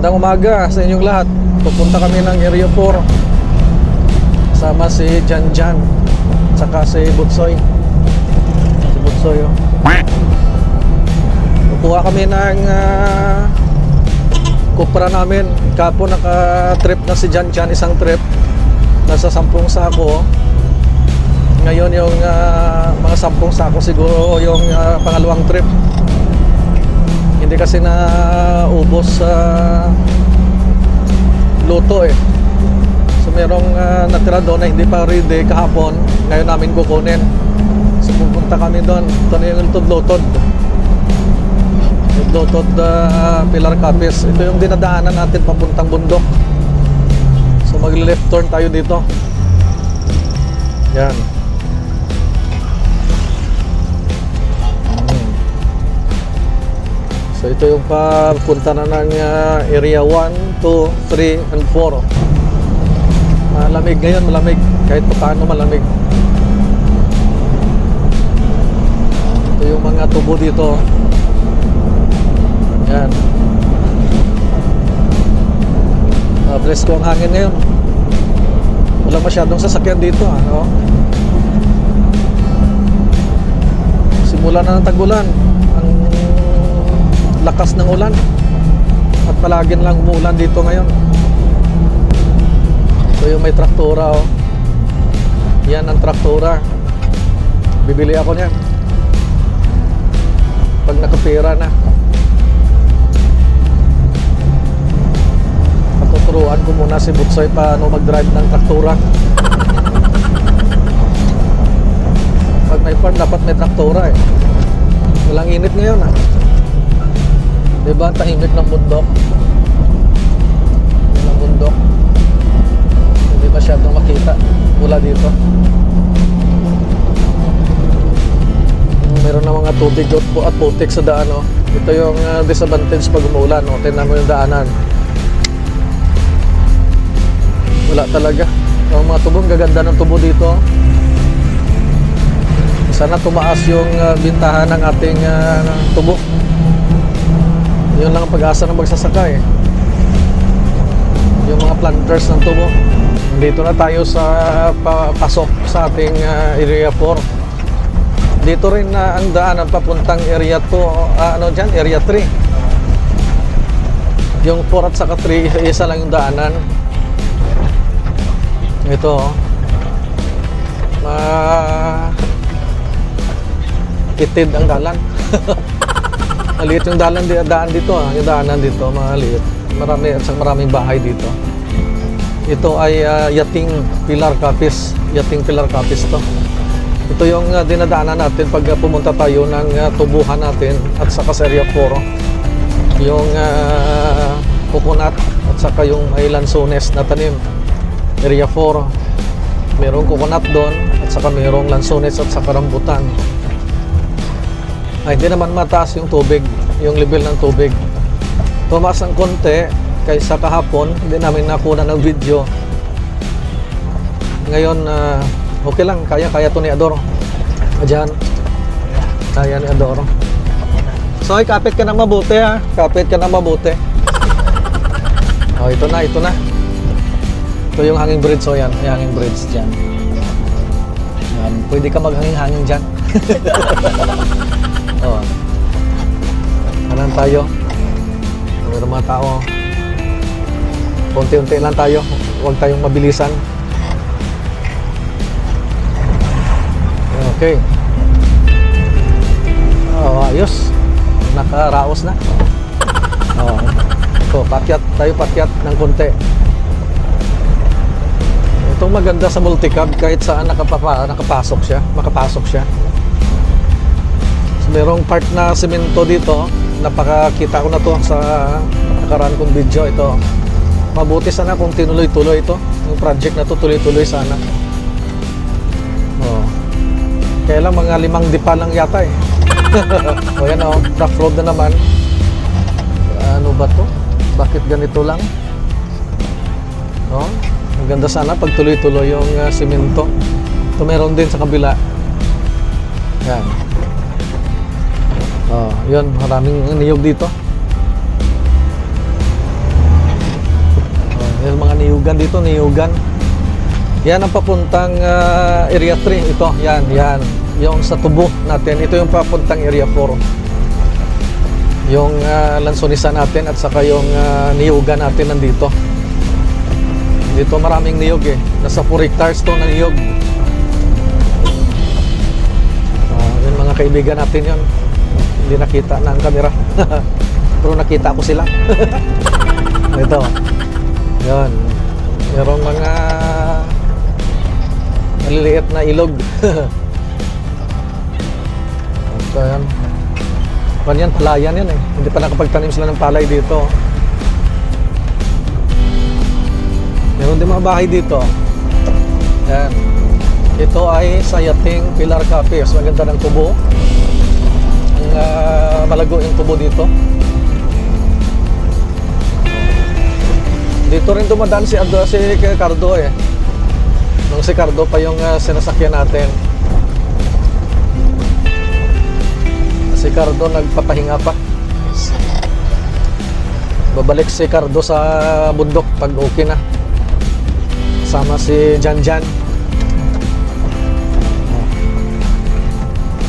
Magandang umaga sa inyong lahat. Pupunta kami ng Area 4. Sama si Jan Jan. Saka si Butsoy. Si Butsoy, oh. Kukuha kami ng ah, Cupra namin. Kapo naka-trip na si Jan Jan, isang trip. Nasa sampung sako. Ngayon yung ah, mga sampung sako siguro yung ah, pangalawang trip. Hindi kasi na ubos sa luto eh. So merong ah, natira doon na hindi pa ready kahapon. Ngayon namin kukunin. So pupunta kami doon. Ito na yung lutod-lutod. Lutod uh, Pilar Capis. Ito yung dinadaanan natin papuntang bundok. So mag-left turn tayo dito. Yan. So ito yung papunta na ng uh, area 1, 2, 3, and 4. Malamig ngayon, malamig. Kahit pa paano malamig. Ito yung mga tubo dito. Yan. Uh, presko ang hangin ngayon. Wala masyadong sasakyan dito. Ano? Simula na ng tagulan. Lakas ng ulan. At palaging lang umuulan dito ngayon. Ito yung may traktora oh. Yan ang traktora. Bibili ako niyan. Pag nakapira na. Patuturuan ko muna si Butsoy paano mag-drive ng traktora. Pag may farm, dapat may traktora eh. Walang init ngayon ah. Diba tahimik ng bundok? Yun ang bundok. Hindi masyadong makita mula dito. Meron na mga tubig pu- at putik sa daan. Oh. Ito yung uh, disadvantage pag umuulan. Oh. Tingnan mo yung daanan. Wala talaga. Ang mga tubong gaganda ng tubo dito. Sana tumaas yung uh, bintahan ng ating uh, tubo. Yun lang ang pag-asa ng magsasaka eh. Yung mga planters ng tubo. Dito na tayo sa pa- pasok sa ating uh, area 4. Dito rin na ang daanan papuntang area 2, ah, ano dyan, area 3. Yung 4 at saka 3, isa lang yung daanan. Ito, oh. Ma kitid ang dalan. Maliit yung dalan di daan dito ah, yung daanan dito, maliit. Marami maraming bahay dito. Ito ay ah, Yating Pilar Capis. Yating Pilar Capis to. Ito yung ah, dinadaanan natin pag ah, pumunta tayo ng ah, tubuhan natin at sa Area 4. Yung uh, coconut at saka yung may lansones na tanim. Area 4. Merong coconut doon at saka merong lansones at saka rambutan. Ay, hindi naman mataas yung tubig, yung level ng tubig. Tumaas ng konti kaysa kahapon, hindi namin nakuha ng video. Ngayon, ah, okay lang, kaya-kaya to ni Adoro. Diyan. Kaya ni Adoro. So, ay, kapit ka na mabuti ha. Kapit ka na mabuti. Oh, ito na, ito na. Ito yung hanging bridge, so yan. Yung hanging bridge dyan. Yan. Pwede ka maghanging-hanging dyan. Kanan tayo. Meron mga tao. Unti-unti lang tayo. Huwag tayong mabilisan. Okay. Oh, ayos. Nakaraos na. Oh. So, pakyat tayo pakyat ng konti. Itong maganda sa multicab kahit saan nakapapa, nakapasok siya, makapasok siya. Merong part na semento dito. Napakakita ko na to sa nakaraan kong video. Ito. Mabuti sana kung tinuloy-tuloy ito. Yung project na to tuloy-tuloy sana. Oh. Kaya lang mga limang dipa lang yata eh. o yan oh, rough road na naman. Ano ba to? Bakit ganito lang? No? Maganda sana pag tuloy-tuloy yung uh, semento. Ito meron din sa kabila. Yan. Oh, yun, maraming niyog dito. May mga niyugan dito, niyugan. Yan ang papuntang ah, Area 3. Ito, yan, yan. Yung sa tubo natin. Ito yung papuntang Area 4. Yung uh, lansonisa natin at saka yung ah, niyugan natin nandito. Dito maraming niyog eh. Nasa 4 hectares to na niyog. Ah, yun mga kaibigan natin yun. Hindi nakita ng camera. Pero nakita ko sila. Ito. Yan. Merong mga maliliit na ilog. Ito yan. Pan yan, palayan yan eh. Hindi pa nakapagtanim sila ng palay dito. Meron din mga bahay dito. Yan. Ito ay Sayating Pilar Cafe. Mas maganda ng tubo. Ah, malago yung tubo dito. Dito rin dumadaan si Ado, si Cardo eh. Nung si Cardo pa yung ah, sinasakyan natin. Si Cardo nagpapahinga pa. Babalik si Cardo sa bundok pag okay na. Sama si Jan Jan.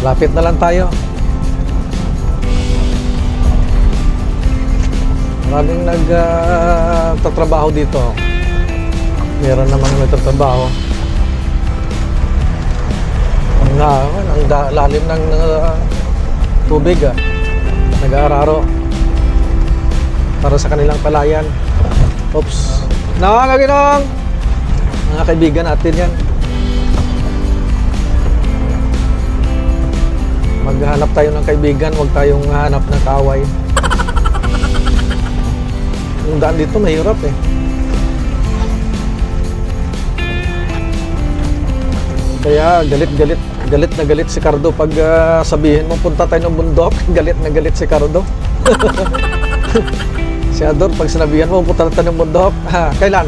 Lapit na lang tayo. Maraming nagtatrabaho dito. Meron namang nagtatrabaho. Ang, ah, ang da- lalim ng ah, tubig ah. Nag-aararo. Para sa kanilang palayan. Oops. Nakakaginong! Mga kaibigan natin yan. Maghanap tayo ng kaibigan, huwag tayong hanap ng kaaway. Yung daan dito mahirap eh. Kaya galit-galit, galit na galit si Cardo pag ah, sabihin mo punta tayo ng bundok, galit na galit si Cardo. si Ador, pag sinabihan mo punta tayo ng bundok, ha, kailan?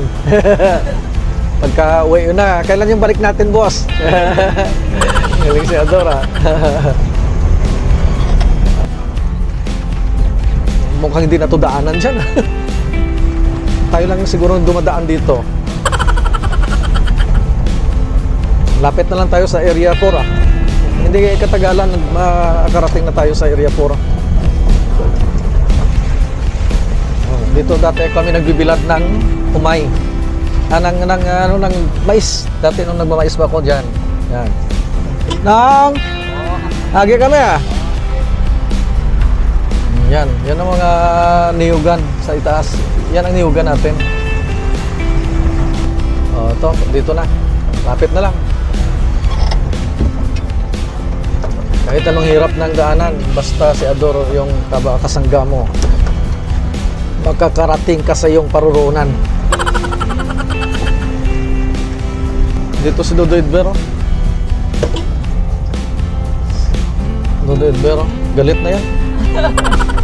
Pagka uwi yun na, kailan yung balik natin, boss? Galing si Ador, ha? Mukhang hindi na to daanan dyan. Tayo lang siguro dumadaan dito. Lapit na lang tayo sa Area 4 ah. Hindi katagalan makarating na tayo sa Area 4. Oh, dito dati kami nagbibilad ng umay. Ah, ng, ng, ano, ng mais. Dati nung nagmamais pa ako dyan. Yan. Nang! Agi kami ah. Yan, yan ang mga niyugan sa itaas. Yan ang niyugan natin. Oh, ito, dito na. Lapit na lang. Kahit anong hirap ng daanan, basta si Ador yung kaba kasangga mo. Magkakarating ka sa iyong paruroonan. Dito si Dodo Edbero. Dodo Edbero. Galit na yan.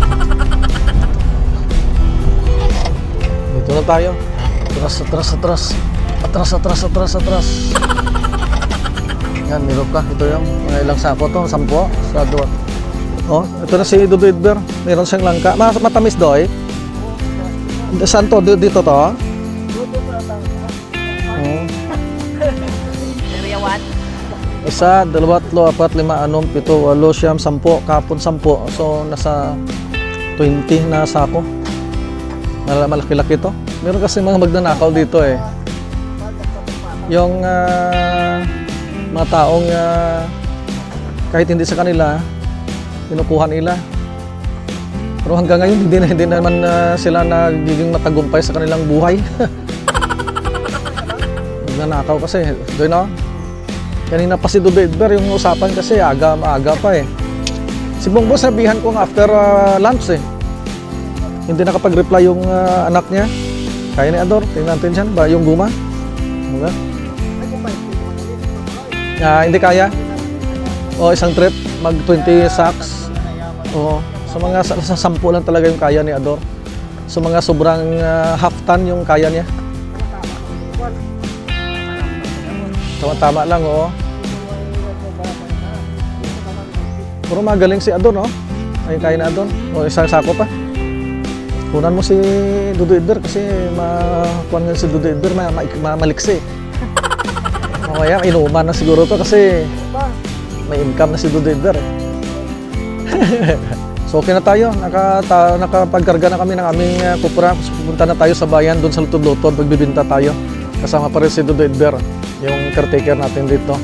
Dito na tayo. Atras, atras, atras. Atras, atras, atras, atras. Yan, meron ka. Ito yung mga ilang sako to. Sampo. Sa dua. Oh, ito na si Dodo Edber. Meron siyang langka. Mas matamis doy. Saan to? Di- Dito to? Oh. 1. Isa, dalawa, tatlo, apat, lima, anom, pito, walo, siyam, sampo, kapon, sampo. So, nasa 20 na sako. Mal- Malaki-laki to. Meron kasi mga magnanakaw dito eh. Yung ah, mga taong ah, kahit hindi sa kanila, kinukuha nila. Pero hanggang ngayon, hindi, na, hindi naman ah, sila nagiging matagumpay sa kanilang buhay. Magnanakaw kasi. Doon no? Kanina pa si Dudo Edber, yung usapan kasi aga, maaga pa eh. Si Bongbong sabihan ko nga after ah, lunch eh. Hindi nakapag-reply yung ah, anak niya. Kaya ni Ador, tingnan natin dyan ba yung guma? Diba? Ah, hindi kaya. O isang trip, mag 20 sacks. Oo. Sa mga sa, sa sampu lang talaga yung kaya ni Ador. Sa mga sobrang ah, half ton yung kaya niya. Tama-tama lang, oo. Puro magaling si Adon, no? Ay, kaya na Adon. O, isang sako pa. Kunan mo si Dudu Idber kasi makuha nga si Dudu Idber ma, ma, ma, maliksi. O kaya inuman na siguro to kasi may income na si Dudu eh. so okay na tayo, Naka, ta, nakapagkarga na kami ng aming uh, kupra. Pupunta na tayo sa bayan doon sa Lutod-Lutod, magbibinta tayo. Kasama pa rin si Dudu Idber, yung caretaker natin dito.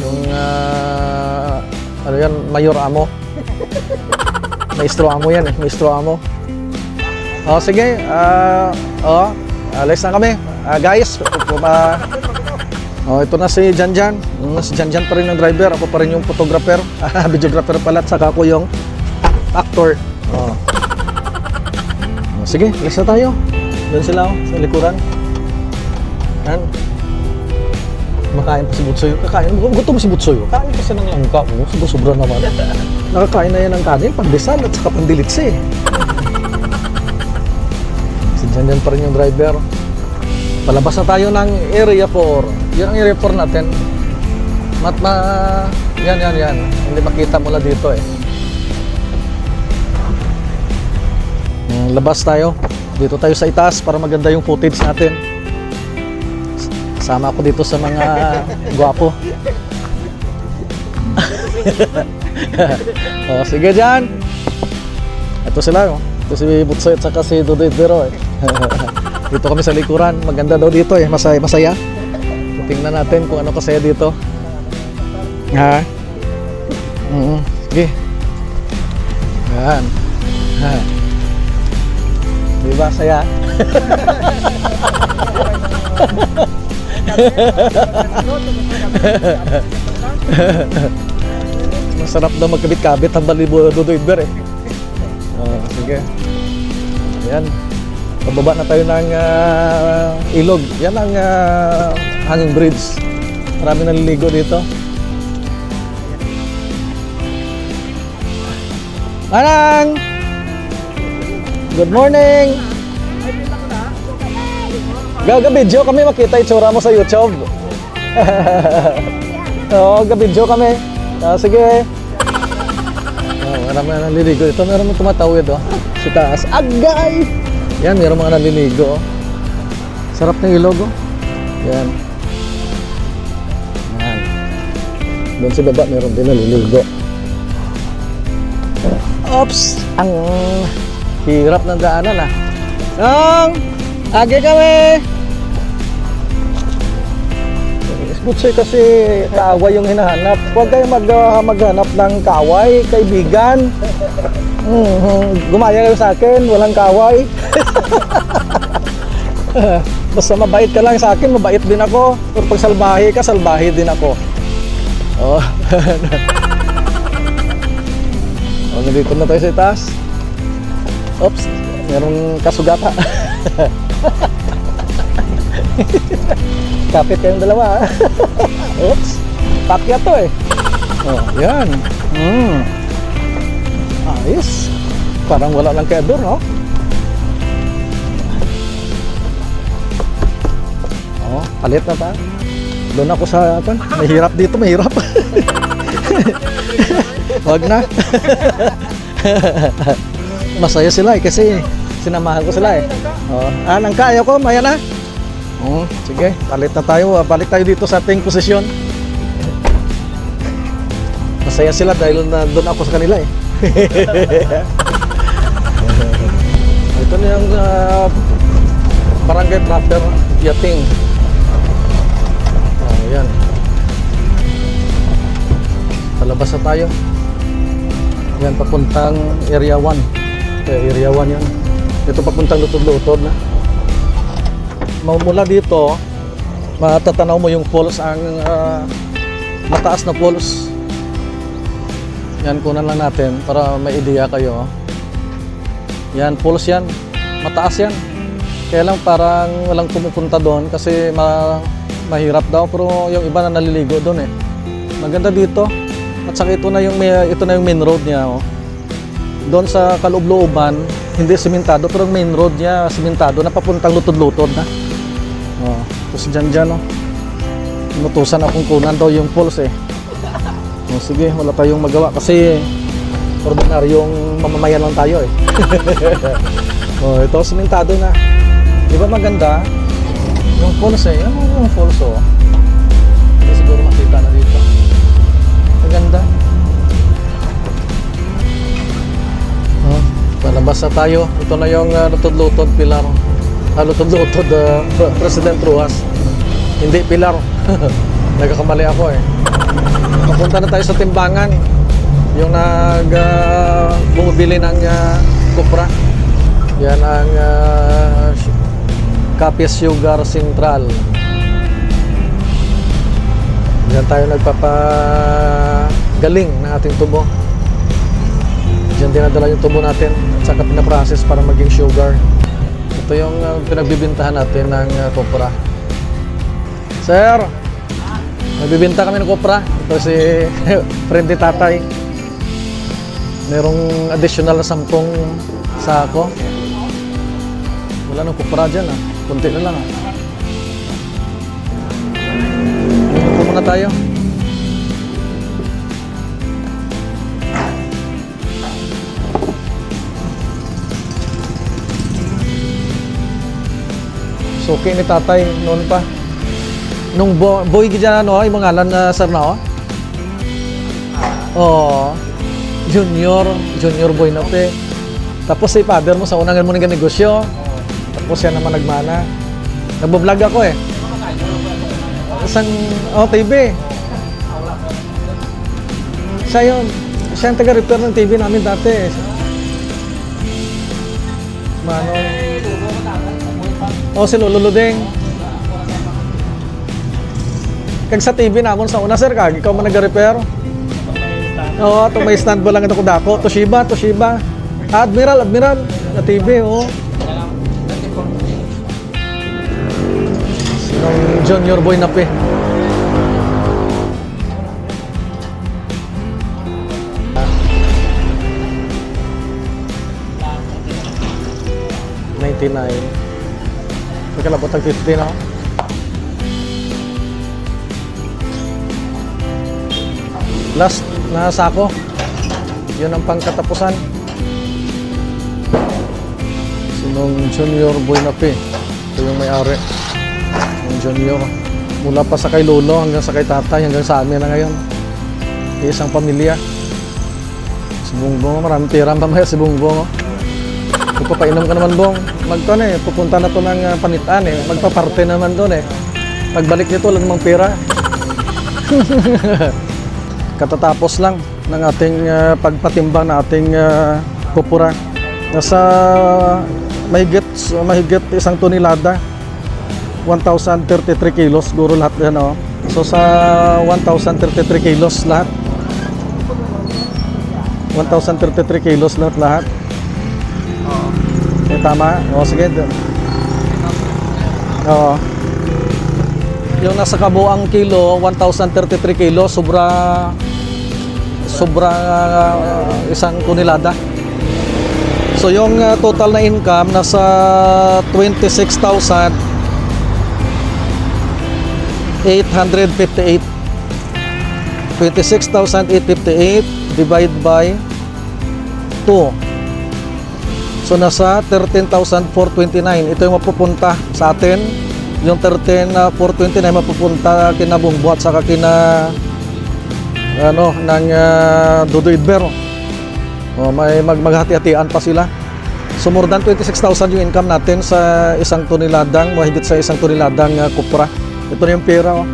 Yung, ah, ano yan, Mayor Amo. Maestro Amo yan eh, Maestro Amo. Oh, sige. Ah, oh, alis na kami. Ah, guys, puma Oh, ito na si Janjan. Mm, si Janjan pa rin ang driver. Ako pa rin yung photographer. Videographer pala. At saka ako yung ac- actor. Oh. Oh, sige, alis na tayo. Doon sila oh, sa likuran. Yan. Makain pa si Butsoy. Kakain. Gutom si Butsoy. Kain kasi ng langka. Oh, sobra naman. Nakakain na yan ng kanin, pandesal at saka pandilitsi. Si Janjan pa rin yung driver. Palabas na tayo ng Area 4. Yan ang Area 4 natin. Mat ma... Yan, yan, yan. Hindi makita mula dito eh. Mm, Labas tayo. Dito tayo sa itaas para maganda yung footage natin. Kasama ako dito sa mga gwapo. oh, sige dyan. Ito sila. Oh. Ito si Butsoy at saka si Dudoy Dero eh. dito kami sa likuran. Maganda daw dito eh. Masaya. masaya. Tingnan natin kung ano kasaya dito. Ha? Mm Sige. Yan. Ha. Di saya? Masarap daw magkabit-kabit ang balibo Dudoy Ber eh. Oh, sige. Ayan. Pababa na tayo ng ah, ilog. Yan ang ah, hanging bridge. Marami naliligo dito. Manang! Good morning! Gaga-video kami makita itsura mo sa YouTube. Oo, ga-video kami. Ah, sige. Oh, marami na naliligo. Ito meron mo tumatawid oh. Sa taas. Agay! Yan, meron mga naliligo oh. Sarap ng ilog oh. Yan. Yan. Doon sa baba meron din naliligo. Oops! Ang hirap ng daanan ah. Nang! Age kami! Butsoy kasi kaaway yung hinahanap. Huwag kayo mag, ah, maghanap ng kaaway, kaibigan. Mhm, Gumaya kayo sa akin, walang kaaway. Basta mabait ka lang sa akin, mabait din ako. Pero pag salbahe ka, salbahe din ako. Oh. oh, nandito na tayo sa itaas. Oops, merong kasugata. Kapit kayong dalawa. ah. Oops, pakya to eh. Oh, yan. Mm. Ayos. Parang wala lang doon, no? Oh, palit na ta. Doon ako sa apa? Mahirap dito, mahirap. Wag na. Masaya sila eh kasi sinamahan ko sila eh. Oh, ah, nang kaya ko, maya na. Oh, sige, palit na tayo. ah. Balik tayo dito sa ating posisyon. Masaya sila dahil na ako sa kanila eh. Ito na yung ah, barangay proper yating. Oh, yan. Palabas na tayo. Yan, papuntang area 1. Okay, area 1 yan. Ito papuntang lutod-lutod na. Mula dito, matatanaw mo yung falls, ang ah, mataas na falls. Yan, kunan lang natin para may ideya kayo. Yan, falls yan. Mataas yan. Kaya lang parang walang pumupunta doon kasi ma mahirap daw pero yung iba na naliligo doon eh. Maganda dito. At saka ito na yung may, ito na yung main road niya oh. Doon sa kaloob-looban, hindi simentado pero ang main road niya simentado na papuntang lutod-lutod na. Oh, tapos dyan dyan oh. Inutusan akong kunan daw yung falls eh. Oh, sige, wala tayong magawa kasi ordinaryong mamamayan lang tayo eh. Oh, ito simentado na. Di ba maganda? Yung falls eh. Yung, yung falls oh. Siguro makita na dito. Maganda. Oh, palabas na tayo. Ito na yung uh, lutod-lutod pilar. Ah, lutod-lutod uh, Pre- President Ruas. Hindi pilar. Nagkakamali ako eh. Papunta na tayo sa timbangan. Yung nag uh, bumibili ng uh, kupra. Yan ang uh, Capiz Sugar Central. Diyan tayo nagpapagaling ng ating tubo. Diyan dinadala yung tubo natin at saka pinaprocess para maging sugar. Ito yung uh, pinagbibintahan natin ng uh, kopra. Sir, nagbibinta kami ng kopra. Ito si friend ni tatay. Merong additional na sampung sako. Wala nang kopra dyan ah. Kunti na lang ah. Dito muna tayo. Suki ni tatay noon pa. Nung bo boy gidyan ano, mga ngalan na sir na oh. Oo. Junior, junior boy na pe. Tapos si father mo sa unang mo ng negosyo. Tapos siya naman nagmana. Nagbo-vlog ako eh. Isang, oh, TV. Siya yun. Siya yung taga-repair ng TV namin dati. Mano. Oh, si Lolo Ludeng. Kag sa TV namon sa una, sir, kag ikaw man nag-repair? Oo, itong may stand ba lang ito ko dako. Toshiba, Toshiba. Admiral, Admiral. Na TV, oo. Sinong junior boy na pe. Ninety-nine. Ang 50 na. Last na sako. Yun ang pangkatapusan. Sinong junior boy na pe. Ito yung may-ari. Yung junior. Mula pa sa kay lolo hanggang sa kay tatay hanggang sa amin na ngayon. Isang pamilya. Si Bungbong, maraming pera mamaya si Bungbong. oh. Magpapainom ka naman, Bong. Magto eh, pupunta na to ng uh, panitaan eh. Magpaparte naman doon eh. Pagbalik nito, wala namang pera. Katatapos lang ng ating uh, pagpatimbang na ating uh, pupura. Nasa mahigit, mahigit isang tonelada. 1,033 kilos, siguro lahat yan oh. So sa 1,033 kilos lahat. 1,033 kilos lahat lahat. Tama? O, sige. Oo. Yung nasa kabuang kilo, 1,033 kilo, sobra sobra ah, isang tonelada. So yung ah, total na income nasa 26,858 26,858 divide by 2 So nasa 13,429. Ito yung mapupunta sa atin. Yung 13,429 mapupunta kina Bungbo at saka kina ano ng uh, Dudu Idber. Oh, may mag maghati-hatian pa sila. So more than 26,000 yung income natin sa isang toneladang, mahigit sa isang toneladang uh, kupra. Ito na yung pera oh.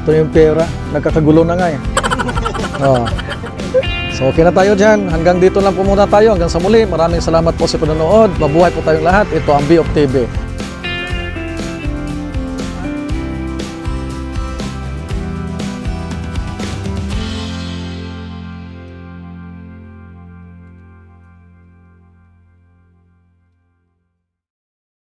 Ito na yung pera. Nagkakagulo na nga eh. Oh. So okay na tayo dyan. Hanggang dito lang po muna tayo. Hanggang sa muli. Maraming salamat po sa panonood. Mabuhay po tayong lahat. Ito ang B of TV.